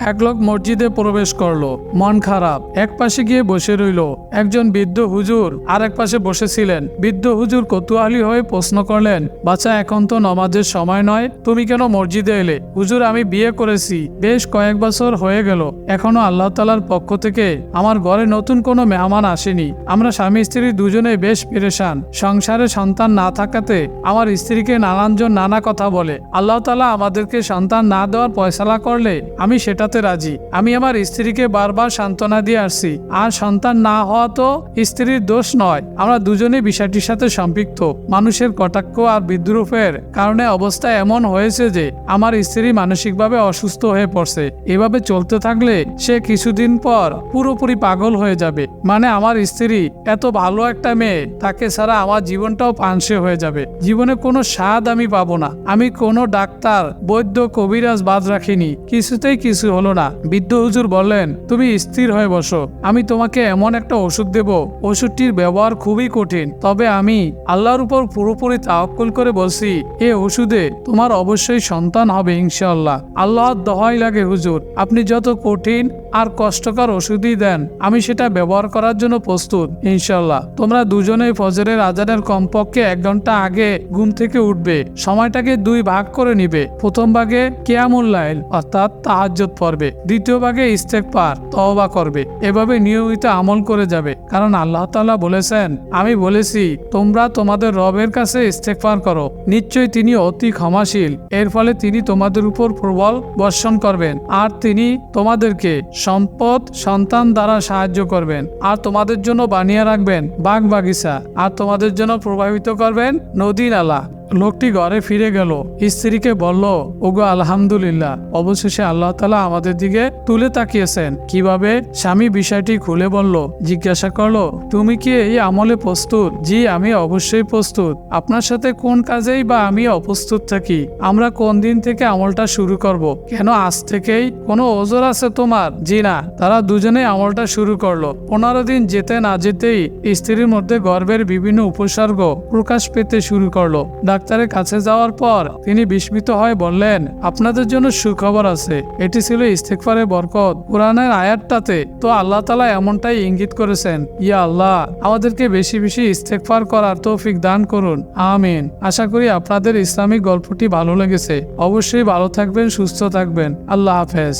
এক লোক মসজিদে প্রবেশ করল। মন খারাপ। এক পাশে গিয়ে বসে রইল একজন বৃদ্ধ হুজুর। আর এক পাশে বসেছিলেন। বৃদ্ধ হুজুর কৌতূহলী হয়ে প্রশ্ন করলেন বাচ্চা এখন তো নমাজের সময় নয়, তুমি কেন মসজিদে এলে? হুজুর, আমি বিয়ে করেছি, বেশ কয়েক বছর হয়ে গেল। এখনও আল্লাহ তালার পক্ষ থেকে আমার ঘরে নতুন কোনো মেহমান আসেনি। আমরা স্বামী স্ত্রী দুজনেই বেশ পেরেশান। সংসারে সন্তান না থাকাতে আমার স্ত্রীকে নানানজন নানা কথা বলে। আল্লাহ তালা আমাদেরকে সন্তান না দেওয়ার ফয়সালা করলে আমি সেটাতে রাজি। আমি আমার স্ত্রীকে বারবার সান্ত্বনা দিয়ে আসছি। আর সন্তান না হওয়া তো স্ত্রীর দোষ নয়। আমরা দুজনেই বিষয়টির সাথে সম্পৃক্ত। মানুষের কটাক্ষ আর বিদ্রুপের কারণে অবস্থা এমন হয়েছে যে আমার স্ত্রী মানসিকভাবে অসুস্থ হয়ে পড়ছে। এভাবে চলতে থাকলে সে কিছুদিন পর পুরোপুরি পাগল হয়ে যাবে। মানে আমার স্ত্রী এত ভালো একটা মেয়ে, তাকে ছাড়া আমার জীবনটাও পানসে হয়ে যাবে। জীবনে কোনো স্বাদ আমি পাবো না। আমি কোনো ডাক্তার, বৈদ্য, কবিরাজ বাদ রাখিনি। কিছুতেই কিছু হলো না। বৃদ্ধ হুজুর বললেন, তুমি স্থির হয়ে বসো। আমি তোমাকে এমন একটা ওষুধ দেব। ওষুধটির ব্যবহার খুবই কঠিন। তবে আমি আল্লাহর উপর পুরোপুরি তাওয়াক্কুল করে বলছি, এ ওষুধে তোমার অবশ্যই সন্তান হবে ইনশাল্লাহ আল্লাহর দহাই লাগে হুজুর। আপনি যত কঠিন আর কষ্টকর ওষুধই দেন। আমি সেটা ব্যবহার করার জন্য প্রস্তুত ইনশাল্লাহ তোমরা দুজনেই ফজরের আজানের কমপক্ষে এক ঘণ্টা আগে ঘুম থেকে উঠবে। সময়টাকে দুই ভাগ করে নিবে। প্রথম ভাগে কেয়ামুল লাইল, অর্থাৎ তাহাজ্জত পড়বে। দ্বিতীয় ভাগে ইস্তেকবার তওবা করবে। এভাবে নিয়মিত আমল করে যাবে। কারণ আল্লাহ তাআলা বলেছেন, আমি বলেছি, তোমরা তোমাদের রবের কাছে ইস্তেকবার করো। নিশ্চয়ই তিনি অতি ক্ষমাশীল। এর ফলে তিনি তোমাদের উপর প্রবল বর্ষণ করবেন। আর তিনি তোমাদেরকে সম্পদ সন্তান দ্বারা সাহায্য করবেন। আর তোমাদের জন্য বানিয়ে রাখবেন বাগ বাগিচা আর তোমাদের জন্য প্রভাবিত করবেন নদী নালা। লোকটি ঘরে ফিরে গেল। স্ত্রীকে বলল, ওগো, আলহামদুলিল্লাহ। অবশেষে আল্লাহ তালা আমাদের দিকে তুলে তাকিয়েছেন। কীভাবে? স্বামী বিষয়টি খুলে বলল, জিজ্ঞাসা করল, তুমি কি এই আমলে প্রস্তুত? জি, আমি অবশ্যই প্রস্তুত। আপনার সাথে কোন কাজেই বা আমি অপ্রস্তুত থাকি? আমরা কোন দিন থেকে আমলটা শুরু করব। কেন আজ থেকেই? কোনো ওজোর আছে তোমার? জি না, তারা দুজনে আমলটা শুরু করল। পনেরো দিন যেতে না যেতেই স্ত্রীর মধ্যে গর্বের বিভিন্ন উপসর্গ প্রকাশ পেতে শুরু করল। ডাক্তারের কাছে যাওয়ার পর তিনি বিস্মিত হয়ে বললেন, আপনাদের জন্য সুখবর আছে। এটি ছিল ইস্তেকফারের বরকত। কোরআনের আয়াতটাতে তো আল্লাহ তালা এমনটাই ইঙ্গিত করেছেন, ইয়া আল্লাহ, আমাদেরকে বেশি বেশি ইস্তেকফার করার তৌফিক দান করুন। আমিন। আশা করি আপনাদের ইসলামিক গল্পটি ভালো লেগেছে। অবশ্যই ভালো থাকবেন, সুস্থ থাকবেন। আল্লাহ হাফেজ।